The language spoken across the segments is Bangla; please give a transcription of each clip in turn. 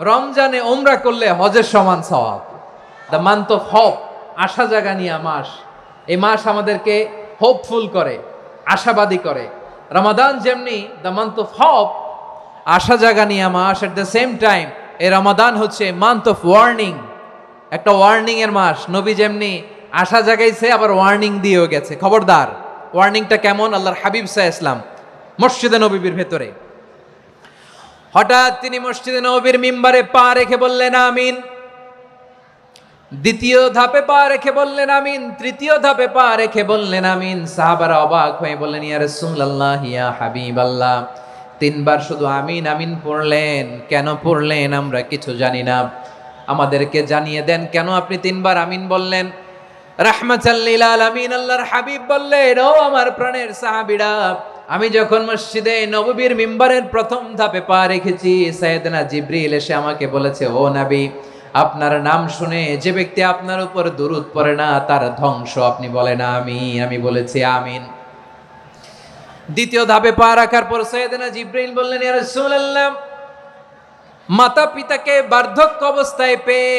রমজানে ওমরা করলে হজের সমান সওয়াব। দ্য মান্থ অফ হপ আশা জাগানিয়া মাস। এই মাস আমাদেরকে হোপফুল করে, আশাবাদী করে। রমাদান যেমনি দ্য মান্থ অফ হপ আশা জাগানিয়া মাস এট দ্য সেম টাইম এই রমাদান হচ্ছে মান্থ অফ ওয়ার্নিং একটা ওয়ার্নিং এর মাস, নবী যেমনি আশা জাগাইছে, আবার ওয়ার্নিং দিয়েও গেছে। খবরদার ওয়ার্নিংটা কেমন? আল্লাহর হাবিব সাহ ইসলাম মসজিদে নবীর ভেতরে। হঠাৎ তিনি মসজিদে নবীর মিম্বারে পা রেখে বললেন, আমিন। দ্বিতীয় ধাপে পা রেখে বললেন, আমিন। তৃতীয় ধাপে পা রেখে বললেন, আমিন। সাহাবারা অবাক হয়ে বললেন, ইয়া রাসূলুল্লাহ, ইয়া হাবিবাল্লাহ। তিনবার শুধু আমিন আমিন পড়লেন। কেন পড়লেন আমরা কিছু জানি না। আমাদেরকে জানিয়ে দেন, কেন আপনি তিনবার আমিন বললেন? রাহমাতাল্লিল আলামিন, আল্লাহর হাবিব বললেন, ও আমার প্রাণের সাহাবীরা আমি যখন মসজিদে নববীর মিম্বারের প্রথম ধাপে পা রেখেছি, সাইয়েদনা জিব্রিল এসে আমাকে বলেছে, ও নবী, আপনার নাম শুনে যে ব্যক্তি আপনার উপর দুরুদ পড়ে না, তার ধ্বংস আপনি বলেন আমি আমি বলেছি, আমিন। দ্বিতীয় ধাপে পা রাখার পর সৈয়দনা জিব্রাইল বললেন, ইয়া মাতা পিতাকে বার্ধক্য অবস্থায় পেয়ে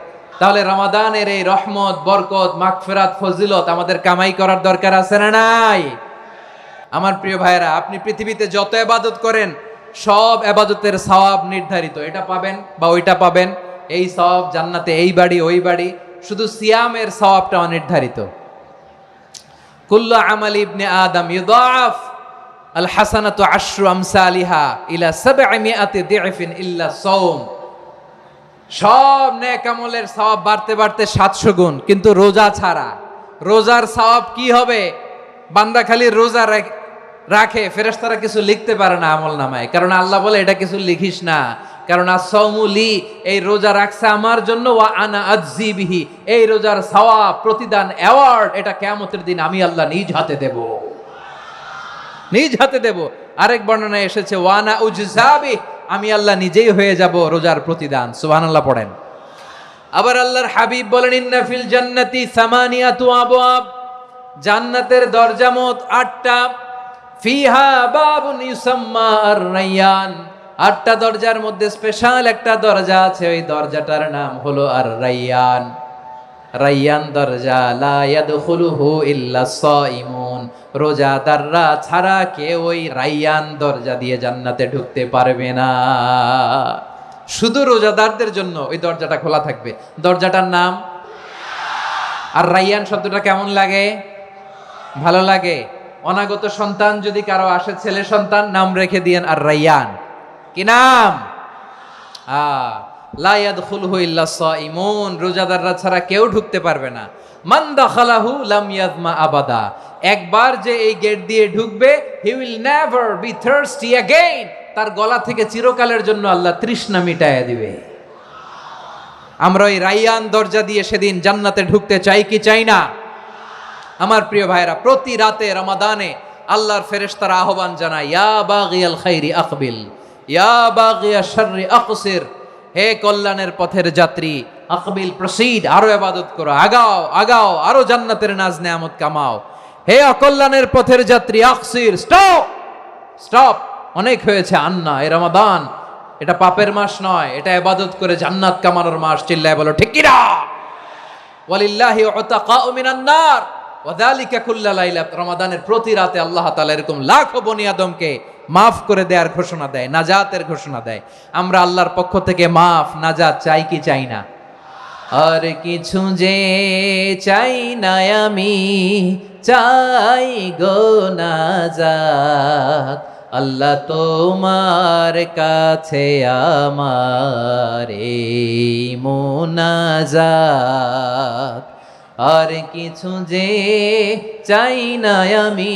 তাহলে রমাদানের এই রহমত, বরকত, মাগফিরাত, ফজিলত আমাদের কামাই করার দরকার আছে না নাই? আমার প্রিয় ভাইরা আপনি পৃথিবীতে যত এবাদত করেন, সব এবাদতের সওয়াব নির্ধারিত। এটা পাবেন বা ওইটা পাবেন। এই সওয়াব জান্নাতে, এই বাড়ি, ওই বাড়ি। শুধু সিয়ামের সওয়াবটা অনির্ধারিত। কুল্লু আমাল ইবনে আদম ইউদাফ আল হাসানাতু আশরু আমসালিহা ইলা সাবঈমিআতি দিফিন ইল্লা সাওম। সব নেক আমলের বাড়তে বাড়তে 700 গুণ, কিন্তু রোজা ছাড়া। রোজার সওয়াব কি হবে? বান্দা খালি রোজা রাখ- ফেরেশতারা কিছু লিখতে পারে না আমল নামায়। কারণ আল্লাহ বলে, এটা কিছু লিখিস না। কারণ আসৌমুলি এই রোজা রাখছে আমার জন্য, ওয়া আনা আজ্জি বিহি। এই রোজার সওয়াব, প্রতিদান অ্যাওয়ার্ড এটা কেমতের দিন আমি আল্লাহ নিজ হাতে দেব। নিজ হাতে দেব। আরেক বর্ণনায় এসেছে ওয়ানা উজজাবি আমি আল্লাহ নিজেই হয়ে যাব রোজার প্রতিদান। সুবহানাল্লাহ পড়েন। আবার আল্লাহর হাবিব বলেন, ইন্না ফিল জান্নাতি সামানিয়াতু আবওয়াব। জান্নাতের দরজা মোট আটটা। ফিহা বাবুন ইউসাম্মা আর রাইয়ান আটটা দরজার মধ্যে স্পেশাল একটা দরজা আছে, ওই দরজাটার নাম হলো আর রাইয়ান দরজা লা ইয়াদখুলুহু ইল্লা সাইমুন। রোজাদাররা ছাড়া কেউ ওই রাইয়ান দরজা দিয়ে জান্নাতে ঢুকতে পারবে না। শুধু রোজাদারদের জন্য ওই দরজাটা খোলা থাকবে। দরজাটার নাম? আর রাইয়ান শব্দটা কেমন লাগে? ভালো লাগে? অনাগত সন্তান যদি কারও আসে, ছেলে সন্তান, নাম রেখে দিয়েন আর রাইয়ান। কি নাম? আ লা ইয়াদখুলহু ইল্লা সাইমুন রোজাদাররা ছাড়া কেউ ঢুকতে পারবে না। মান দাখালাহু লাম ইয়াজমা আবাদা। একবার যে এই গেট দিয়ে ঢুকবে, he will never be thirsty again. তার গলা থেকে চিরকালের জন্য আল্লাহ তৃষ্ণা মিটায়া দিবে। আমরা ওই রাইয়ান দরজা দিয়ে সেদিন জান্নাতে ঢুকতে চাই কি চাই না? আমার প্রিয় ভাইরা প্রতি রাতে রমাদানে আল্লাহর ফেরেশতারা আহ্বান জানায়, ইয়া বাগিয়াল খাইরি আকবিল ইয়া বাগিয়া শাররি আকসির হে কল্যাণের পথের যাত্রী, আকবিল প্রসিড আরও ইবাদত করো, আগাও আগাও, আরও জান্নাতের নাজ নেয়ামত কামাও। হে অকল্যাণের পথের যাত্রী, আকসির, স্টপ! স্টপ! অনেক হয়েছে আন্না, এ রমাদান। এটা পাপের মাস নয়, এটা এবাদত করে জান্নাত কামানোর মাস, চিল্লায় বলো, ঠিক কিনা? ওয়ালিল্লাহি উতাকাউ মিনান নার। ওয়াযালিকা কুল্লা লাইলা রমাদানের প্রতি রাতে আল্লাহ তাআলা এরকম লাখো বনি আদমকে মাফ করে দেওয়ার ঘোষণা দেয়, নাজাতের ঘোষণা দেয়। আমরা আল্লাহর পক্ষ থেকে মাফ, নাজাত চাই কি চাই না? আর কিছু যে চাই না আমি, চাই গো না যাক আল্লাহ তোমার কাছে আমার মোনাজাত। আর কিছু যে চাই না আমি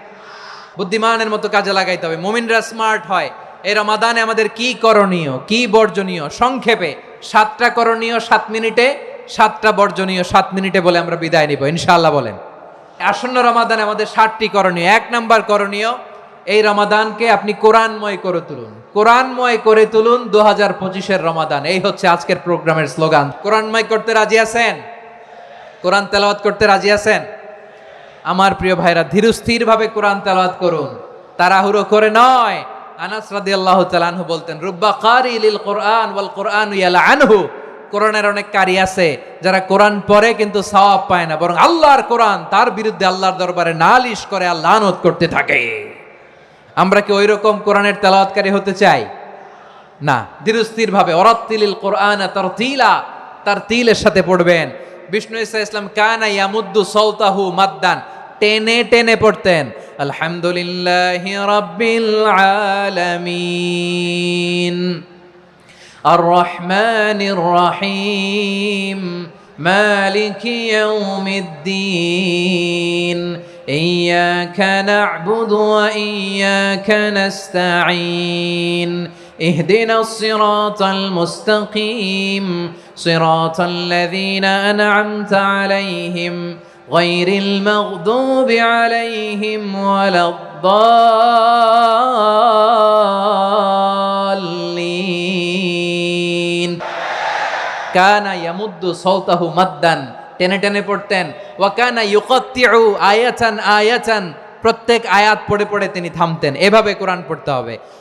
বুদ্ধিমানের মতো কাজে লাগাইতে হবে। মুমিনরা স্মার্ট হয়। এই রমাদানে আমাদের কি করণীয়, কি বর্জনীয়? সংক্ষেপে, সাতটা করণীয় সাত মিনিটে, সাতটা বর্জনীয় সাত মিনিটে বলে আমরা বিদায় নিব ইনশাল্লাহ বলেন। আসন্ন রমাদানে আমাদের ষাটটি করণীয়। এক নাম্বার করণীয়, এই রমাদানকে আপনি কোরআনময় করে তুলুন। কোরআনময় করে তুলুন দু হাজার পঁচিশের রমাদান। এই হচ্ছে আজকের প্রোগ্রামের স্লোগান। কোরআনময় করতে রাজি আছেন? কোরআন তেলাওয়াত করতে রাজি আছেন? আমার প্রিয় ভাইরা ধীরস্থির ভাবে কোরআন তেলাওয়াত করুন। তাড়াহুড়ো করে নয়। আনাস রাদিয়াল্লাহু তাআলা বলতেন, রুব্বা কারি লিল কোরআন ওয়াল কোরআন আনহু কোরআনের অনেক কারি আছে, যারা কোরআন পড়ে কিন্তু সওয়াব পায় না, বরং আল্লাহর কোরআন, তার বিরুদ্ধে আল্লাহর দরবারে নালিশ করে আল্লাহ লানত করতে থাকে। আমরা কি ওই রকম কোরআনের তেলাওয়াতকারী হতে চাই? না। ধীরস্থির ভাবে অরাত্তিলিল কোরআন তার তিলা তার তিলের সাথে পড়বেন। বিষ্ণু ইসা ইসলাম কানা ইয়ামুদ্দু সৌতাহু মাদ্দান টেনে টেনে পড়তেন আলহামদুলিল্লাহ রাব্বিল আলামিন الرحمن الرحيم مالك يوم الدين إياك نعبد وإياك نستعين اهدنا الصراط المستقيم صراط الذين أنعمت عليهم غير المغضوب عليهم ولا الضالين কানা ইয়ামুদ্দু সৌতাহু মাদ্দান টেনে টেনে পড়তেন ওয়াকানা ইউকাত্তিউ আয়াতান আয়াতান প্রত্যেক আয়াত পড়ে পড়ে তিনি থামতেন এভাবে কোরআন পড়তে হবে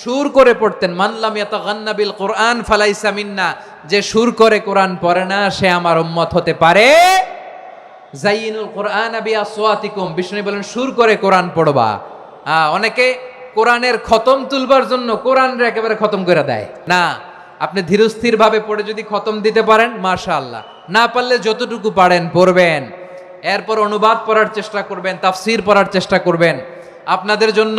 সুর করে পড়তেন মানলাম ইয়াতাগান্না গান্নাবিল কোরআন ফালাইসা মিন্না যে সুর করে কোরআন পড়ে না, সে আমার উম্মত হতে পারে। জাইনুল কোরআন আবি আসওয়াতিকুম বিষ্ণু বলেন, সুর করে কোরআন পড়বা। অনেকে কোরআনের খতম তুলবার জন্য কোরআন একেবারে খতম করে দেয়। না, আপনি ধীরস্থির ভাবে পড়ে যদি খতম দিতে পারেন, মাশাআল্লাহ। না পারলে যতটুকু পারেন পড়বেন। এরপর অনুবাদ পড়ার চেষ্টা করবেন, তাফসির পড়ার চেষ্টা করবেন। আপনাদের জন্য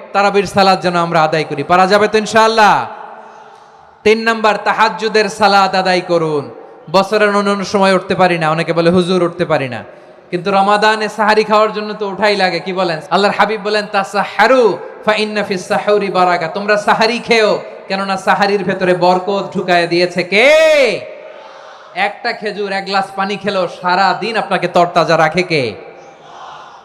তারাবির সালাদ যেন আমরা আদায় করি। পারা যাবে তো ইনশাআল্লাহ? তিন নাম্বার, তাহাজ্জুদের সালাদ আদায় করুন। বছরের অন্যান্য সময় উঠতে পারি না, অনেকে বলে হুজুর উঠতে পারি না। কিন্তু রমাদানে সাহারি খাওয়ার জন্য তো উঠাই লাগে, কি বলেন? আল্লাহর হাবিব বলেন, তাসাহারু ফা ইন্না ফিস সাহুরি বারাকা। তোমরা সাহারি খেও, কেননা সাহারির ভেতরে বরকত ঢুকায় দিয়েছে কে? একটা খেজুর, এক গ্লাস পানি খেলো সারা দিন আপনাকে তরতাজা রাখে কে?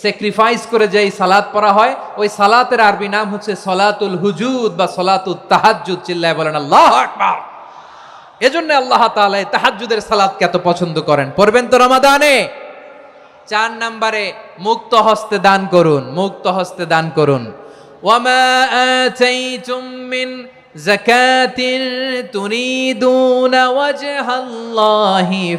স্যাক্রিফাইস করে যে এই সালাত পড়া হয়, ওই সালাতের আরবি নাম হচ্ছে সলাতুল হুজুদ বা সলাতুল তাহাজ্জুদ, চিল্লায় বলেন, আল্লাহ আকবার! এজন্য আল্লাহ তাআলা এই তাহাজ্জুদের সালাতকে এত পছন্দ করেন। পড়বেন তো রমাদানে? চার নম্বরে, মুক্ত হস্তে দান করুন, মুক্ত হস্তে দান করুন। ওয়ামা ওয়াজহাল্লাহি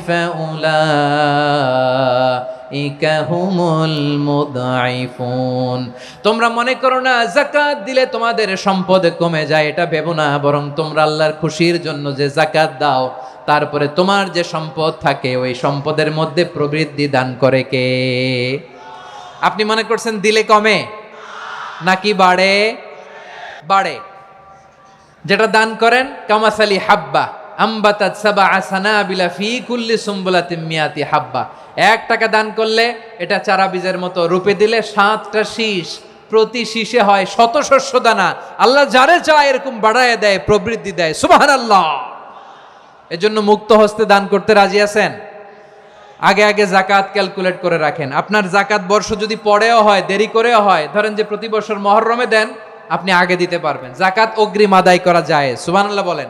তোমরা মনে করো না জাকাত দিলে তোমাদের সম্পদ কমে যায়, এটা ভেবো না, বরং তোমরা আল্লাহর খুশির জন্য যে জাকাত দাও, তারপরে তোমার যে সম্পদ থাকে, ওই সম্পদের মধ্যে প্রবৃদ্ধি দান করে কে? আপনি মনে করছেন দিলে কমে? নাকি বাড়ে? বাড়ে। যেটা দান করেন, কামাসালি হাব্বা। আম্বাতাত সাবা আসানা বিলা ফি কুল্লি সুম্বুলাতিম মিয়াতি হাব্বা। এক টাকা দান করলে এটা চারা বীজের মতো রূপে দিলে সাতটা শীষ। প্রতি শীষে হয় শত শস্য দানা। আল্লাহ যারে চায় এরকম বাড়ায় দেয়, প্রবৃদ্ধি দেয়। সুবাহান আল্লাহ এজন্য মুক্ত হস্তে দান করতে রাজি আছেন? আগে আগে জাকাত ক্যালকুলেট করে রাখেন। আপনার জাকাত বর্ষ যদি পরেও হয়, দেরি করেও হয়, ধরেন যে প্রতি বছর মহরমে দেন, আপনি আগে দিতে পারবেন। জাকাত অগ্রিম আদায় করা যায়। সুবহানাল্লাহ বলেন।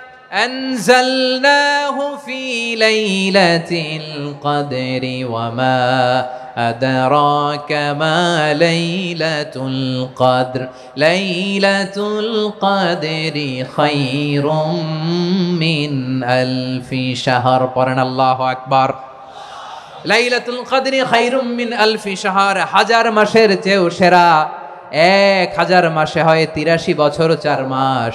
أنزلناه في ليلة القدر وما أدراك ما ليلة القدر ليلة القدر خير من ألف شهر قرن الله أكبر লাইলাতুল কদরি খাইরুম মিন আলফি শাহর হাজার মাসের চেয়েও সেরা এক হাজার মাসে হয় তিরাশি বছর চার মাস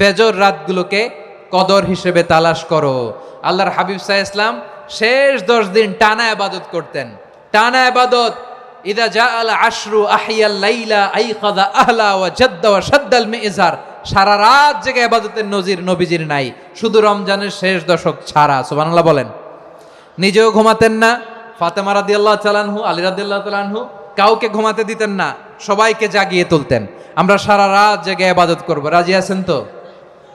বেজর রাতগুলোকে কদর হিসেবে তালাশ করো। আল্লাহর হাবিব সাহ ইসলাম শেষ দশ দিন টানা আবাদত করতেন। টানা আবাদত ইদা জা আল আশরু আহিয়াল লাইলা আই কাদা আহলা ওয়া জাদ্দা ওয়া সাদ্দাল মিজার। সারা রাত জেগে আবাদতের নজির নবীজির নাই। শুধু রমজানের শেষ দশক ছাড়া, সুবহানাল্লাহ বলেন। নিজেও ঘুমাতেন না। ফাতেমা রাদিয়াল্লাহু তাআলাহু আলী রাদিয়াল্লাহু তাআলাহু কাউকে ঘুমাতে দিতেন না, সবাইকে জাগিয়ে তুলতেন। আমরা সারা রাত জেগে আবাদত করব। রাজি আছেন তো?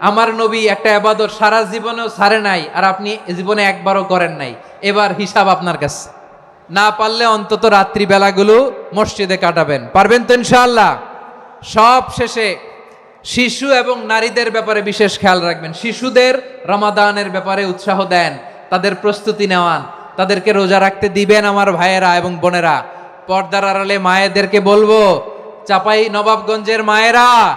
আমার নবী একটা আবাদত সারা জীবনেও সারে নাই আর আপনি জীবনে একবারও করেন নাই। এবার হিসাব আপনার কাছে। না পারলে অন্তত রাত্রিবেলাগুলো মসজিদে কাটাবেন। পারবেন তো ইনশাআল্লাহ? সব শেষে শিশু এবং নারীদের ব্যাপারে বিশেষ খেয়াল রাখবেন। শিশুদের রমাদানের ব্যাপারে উৎসাহ দেন, তাদের প্রস্তুতি নেওয়ান, তাদেরকে রোজা রাখতে দিবেন আমার ভাইয়েরা এবং বোনেরা। পর্দার আড়ালে মায়েদেরকে বলব, চাপাই নবাবগঞ্জের মায়েরা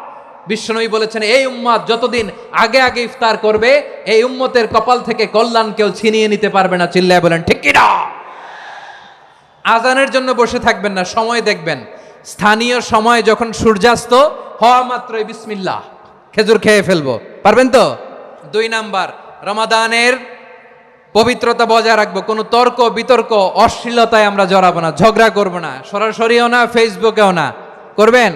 বিশ্বনবী বলেছেন, এই উম্মত যতদিন আগে আগে ইফতার করবে, এই উম্মতের কপাল থেকে কল্যাণ কেউ ছিনিয়ে নিতে পারবে না। চিল্লায় বলেন, ঠিক কিনা? আজানের জন্য বসে থাকবেন না, সময় দেখবেন। স্থানীয় সময় যখন সূর্যাস্ত, হওয়া মাত্রই বিসমিল্লাহ, খেজুর খেয়ে ফেলব। পারবেন তো? দুই নাম্বার, রমাদানের পবিত্রতা বজায় রাখব। কোনো তর্ক, বিতর্ক, অশ্লীলতায় আমরা জড়াবো না, ঝগড়া করব না। সরাসরিও না, ফেসবুকেও না। করবেন?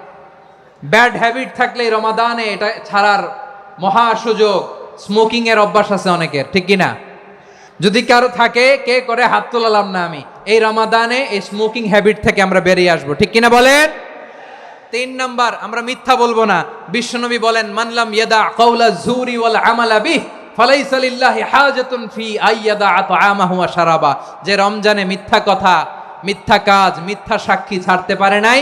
ব্যাড হ্যাবিট থাকলে রমাদানে এটা ছাড়ার মহা সুযোগ। স্মোকিং এর অভ্যাস আছে অনেকের, ঠিক কি না যদি কারও থাকে, কে করে হাত তোলালাম না আমি? এই রমাদানে এই স্মোকিং হ্যাবিট থেকে আমরা বেরিয়ে আসব, ঠিক কিনা বলেন? তিন নাম্বার, আমরা মিথ্যা বলব না। বিশ্বনবী বলেন মানলাম ইয়াদা কওলা জুরি ওয়াল আমালা বিহ, ফালাইসা লিল্লাহি হাজাতুন ফি আইয়াদা আতআমাহু ওয়া শারাবা। যে রমজানে মিথ্যা কথা, মিথ্যা কাজ, মিথ্যা সাক্ষী ছাড়তে পারে নাই